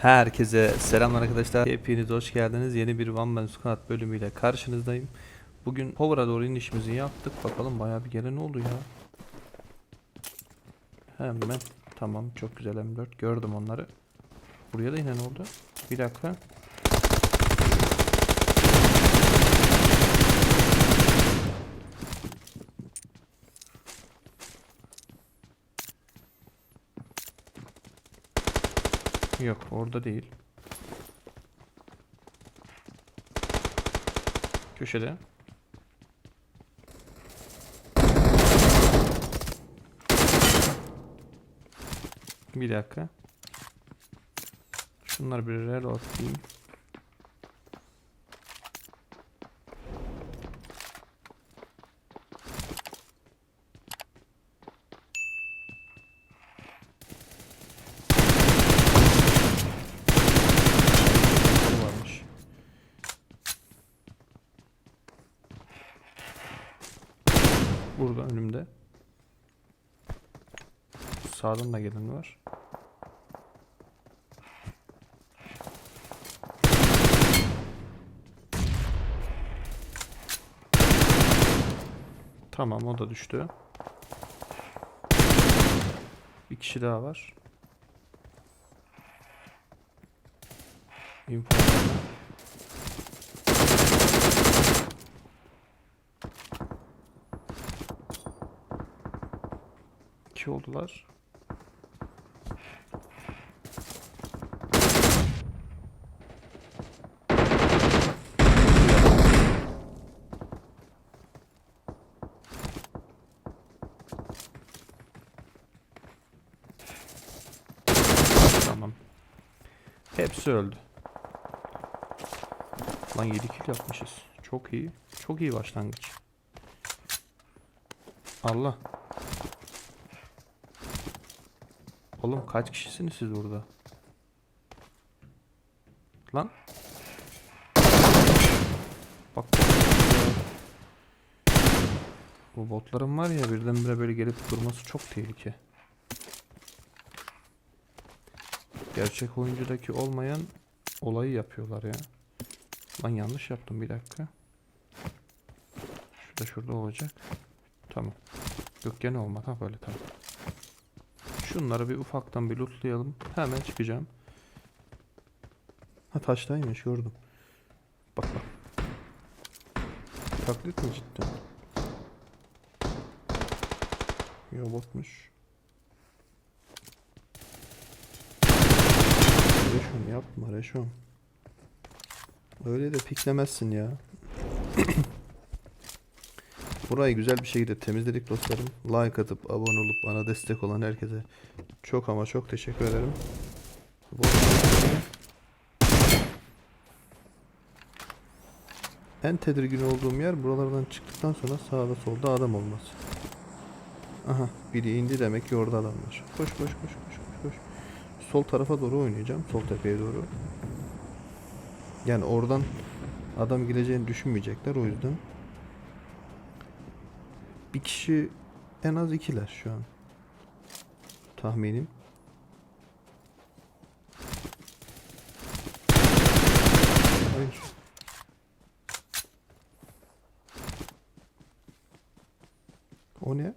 Herkese selamlar arkadaşlar. Hepiniz hoş geldiniz. Yeni bir One Man Squad bölümüyle karşınızdayım. Bugün Power'a doğru inişimizi yaptık. Bakalım bayağı bir gelen oldu ya. Hemen. Tamam çok güzel M4. Gördüm onları. Buraya da inen oldu. Bir dakika. Yok orada değil. Köşede. Bir dakika. Şunlar bir reload atayım. Bu varmış. Burada önümde. Sağdan da gelen var. Tamam o da düştü. Bir kişi daha var. Info. İki oldular. Tamam. Hepsi öldü. Lan 7 kill yapmışız. Çok iyi. Çok iyi başlangıç. Allah. Oğlum kaç kişisiniz siz burada? Lan. Bak. Bu botların var ya birdenbire böyle gelip durması çok tehlike. Gerçek oyuncudaki olmayan olayı yapıyorlar ya. Lan yanlış yaptım bir dakika. Şurada şurada olacak. Tamam. Yok gene olmadı ha böyle tamam. Şunları bir ufaktan bir lootlayalım. Hemen çıkacağım. Ha taştaymış gördüm. Bak bak. Taklit mi cidden? Yo botmuş. Yapma Reşon. Öyle de piklemezsin ya. Burayı güzel bir şekilde temizledik dostlarım. Like atıp abone olup bana destek olan herkese çok ama çok teşekkür ederim. En tedirgin olduğum yer buralardan çıktıktan sonra sağda solda adam olması. Aha biri indi demek ki orada adam var. Koş koş koş koş koş koş. Sol tarafa doğru oynayacağım. Sol tepeye doğru. Yani oradan adam gireceğini düşünmeyecekler o yüzden. Bir kişi en az ikiler şu an. Tahminim. Hayır. O ne?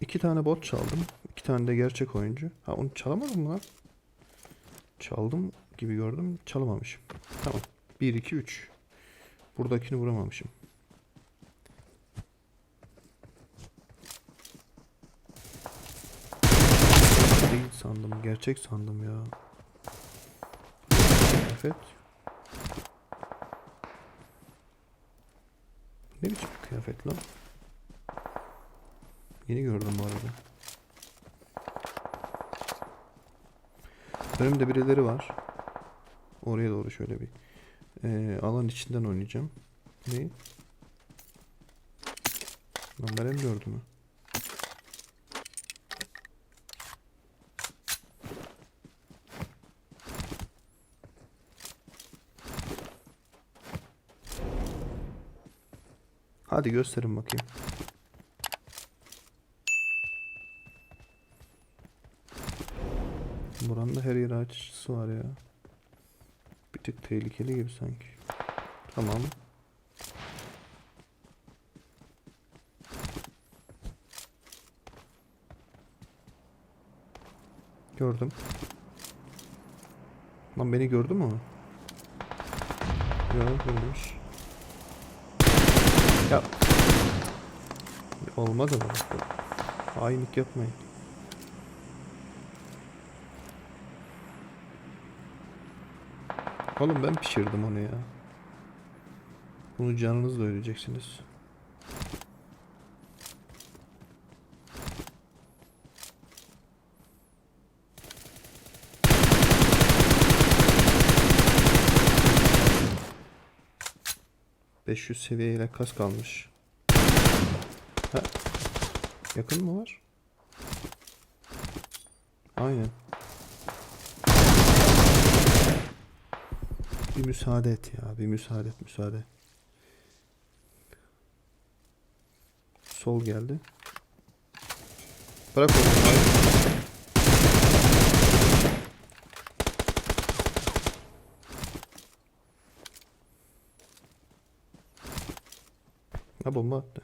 İki tane bot çaldım. İki tane de gerçek oyuncu. Ha onu çalamadım mı lan? Çaldım gibi gördüm. Çalamamışım. Tamam. 1 2 3. Buradakini vuramamışım. Değil sandım. Gerçek sandım ya. Evet. Ne biçim kıyafet lan? Yeni gördüm bu arada. Önümde birileri var. Oraya doğru şöyle bir e, alan içinden oynayacağım. Ne? Lan ben hem gördüm mü? Hadi gösterin bakayım. Açısı var ya. Bir tık tehlikeli gibi sanki. Tamam. Gördüm. Lan beni gördü mü? Yok görmüş. Ya. Olmadı mı? Hainlik yapmayın. Oğlum ben pişirdim onu ya. Bunu canınızla öleceksiniz. ...500 seviyeyle kas kalmış. Ha? Yakın mı var? Aynen. Bir müsaade et ya. Bir müsaade et müsaade. Sol geldi. Bırak onu. Ha bomba attı.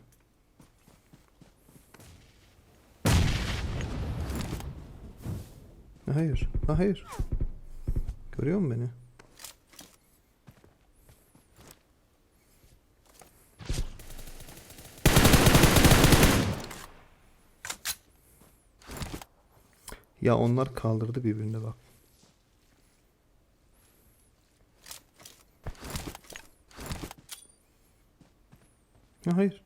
Ha, Hayır. Ha, hayır. Görüyor musun beni? Ya onlar kaldırdı birbirine bak. Ya hayır.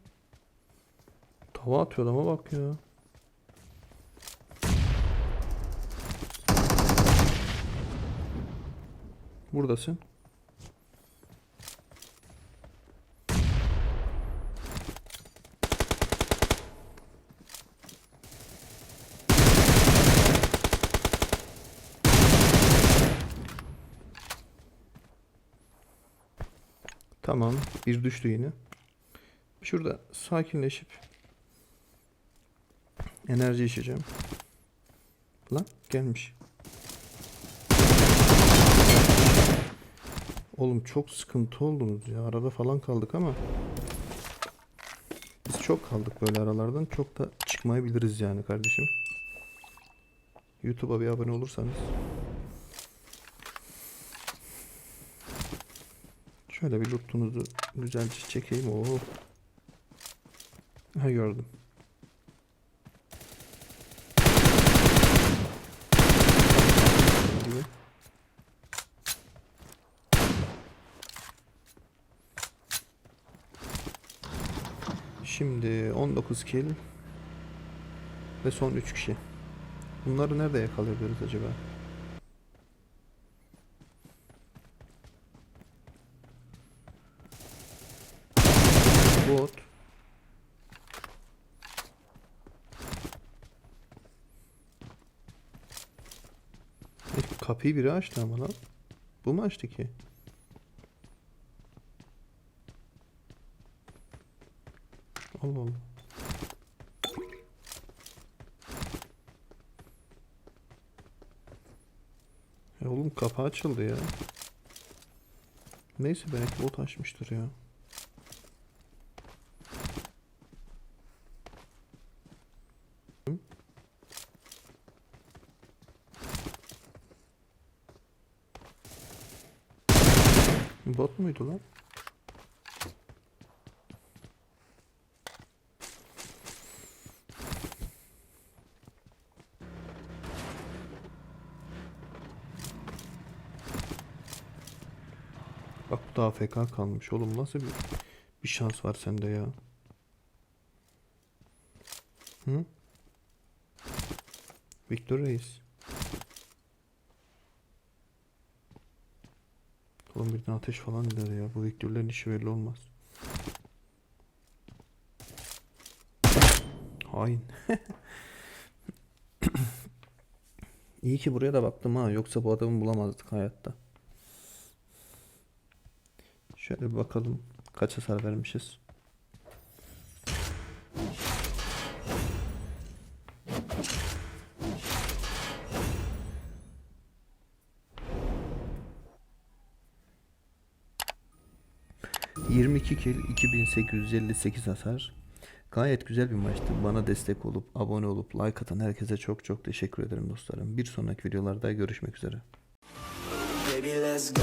Tava atıyor adama bak ya. Buradasın. Tamam. Bir düştü yine. Şurada sakinleşip enerji içeceğim. Lan gelmiş. Oğlum çok sıkıntı oldunuz ya. Arada falan kaldık ama biz çok kaldık böyle aralardan. Çok da çıkmayabiliriz yani kardeşim. YouTube'a bir abone olursanız. Şöyle bir lootunuzu güzelce çekeyim. Oo. Ha gördüm. Şimdi 19 kill ve son 3 kişi. Bunları nerede yakalayabiliriz acaba? Bot. E, Kapıyı biri açtı ama lan. Bu mu açtı ki? Allah Allah. Ya oğlum kapı açıldı ya. Neyse belki bot açmıştır ya. Bot muydu lan? Bak bu da AFK kalmış oğlum nasıl bir, bir şans var sende ya. Hı? Victor Reis. Oğlum birden ateş falan der ya. Bu Victor'ların işi belli olmaz. Hain. İyi ki buraya da baktım ha. Yoksa bu adamı bulamazdık hayatta. Şöyle bir bakalım. Kaç hasar vermişiz. 22 kill 2858 hasar. Gayet güzel bir maçtı. Bana destek olup, abone olup, like atan herkese çok çok teşekkür ederim dostlarım. Bir sonraki videolarda görüşmek üzere. Baby, let's go.